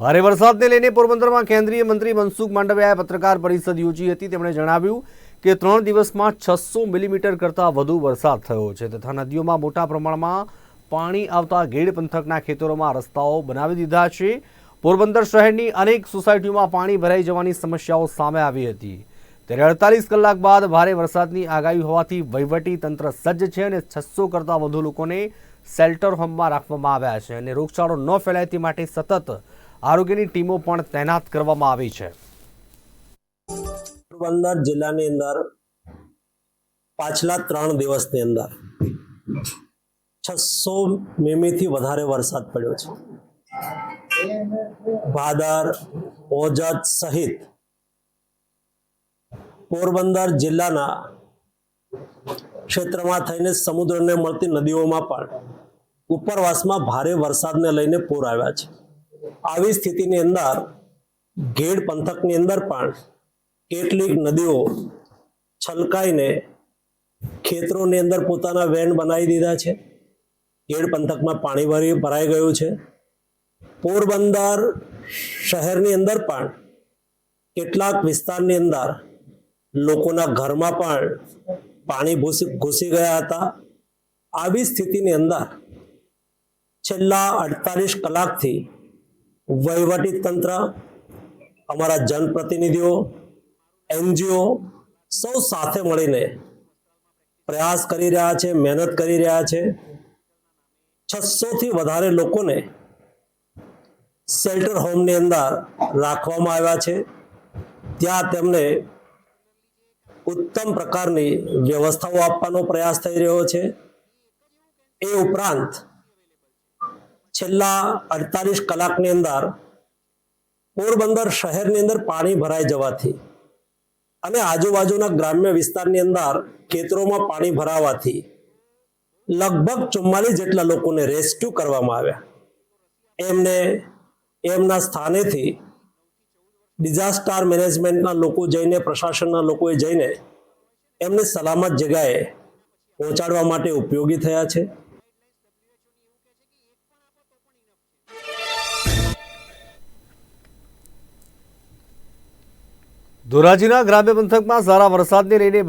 ભારે વરસાદને લઈને પોરબંદરમાં કેન્દ્રીય મંત્રી મનસુખ માંડવિયાએ પત્રકાર પરિષદ યોજી હતી. તેમણે જણાવ્યું કે ત્રણ દિવસમાં છસો મિલીમીટર કરતાં વધુ વરસાદ થયો છે તથા નદીઓમાં મોટા પ્રમાણમાં પાણી આવતા ગેડ પંથકના ખેતરોમાં રસ્તાઓ બનાવી દીધા છે. પોરબંદર શહેરની અનેક સોસાયટીઓમાં પાણી ભરાઈ જવાની સમસ્યાઓ સામે આવી હતી. ત્યારે અડતાલીસ કલાક બાદ ભારે વરસાદની આગાહી હોવાથી વહીવટી તંત્ર સજ્જ છે અને છસો કરતાં વધુ લોકોને શેલ્ટર હોમમાં રાખવામાં આવ્યા છે અને રોગચાળો ન ફેલાય તે માટે સતત આરોગ્યની ટીમો પણ તૈનાત કરવામાં આવી છે. પોરબંદર જિલ્લાની અંદર પાછલા ત્રણ દિવસની અંદર છસો મીમીથી વધારે વરસાદ પડ્યો છે. ભાદર, ઓજત સહિત પોરબંદર જિલ્લાના ક્ષેત્રમાં થઈને સમુદ્રને મળતી નદીઓમાં પણ ઉપરવાસમાં ભારે વરસાદને લઈને પૂર આવ્યા છે. આવી સ્થિતિની અંદર ઘેડ પંથકની અંદર પણ કેટલીક નદીઓ છલકાઈને ખેતરોની અંદર પોતાના વેન બનાવી દીધા છે. ઘેડ પંથકમાં પાણી ભરી, ભરાઈ ગયું છે. પોરબંદર શહેરની અંદર પણ કેટલાક વિસ્તારની અંદર લોકોના ઘરમાં પણ પાણી ઘૂસી ઘૂસી ગયા હતા. આવી સ્થિતિની અંદર છેલ્લા અડતાલીસ કલાકથી વહીવટી તંત્ર, અમારા જનપ્રતિનિધિઓ, એનજીઓ સૌ સાથે મળીને પ્રયાસ કરી રહ્યા છે, મહેનત કરી રહ્યા છે. છસોથી વધારે લોકોને શેલ્ટર હોમની અંદર રાખવામાં આવ્યા છે. ત્યાં તેમને ઉત્તમ પ્રકારની વ્યવસ્થાઓ આપવાનો પ્રયાસ થઈ રહ્યો છે. એ ઉપરાંત છેલ્લા અડતાલીસ કલાકની અંદર પોરબંદર શહેરની અંદર પાણી ભરાઈ જવાથી અને આજુબાજુના ગ્રામ્ય વિસ્તારની અંદર ખેતરોમાં પાણી ભરાવાથી લગભગ ચુમ્માલીસ જેટલા લોકોને રેસ્ક્યુ કરવામાં આવ્યા. એમને એમના સ્થાનેથી ડિઝાસ્ટર મેનેજમેન્ટના લોકો જઈને, પ્રશાસનના લોકોએ જઈને એમને સલામત જગ્યાએ પહોંચાડવા માટે ઉપયોગી થયા છે. ધોરાજીના ગ્રામ્ય પંથકમાં સારા વરસાદને લઈને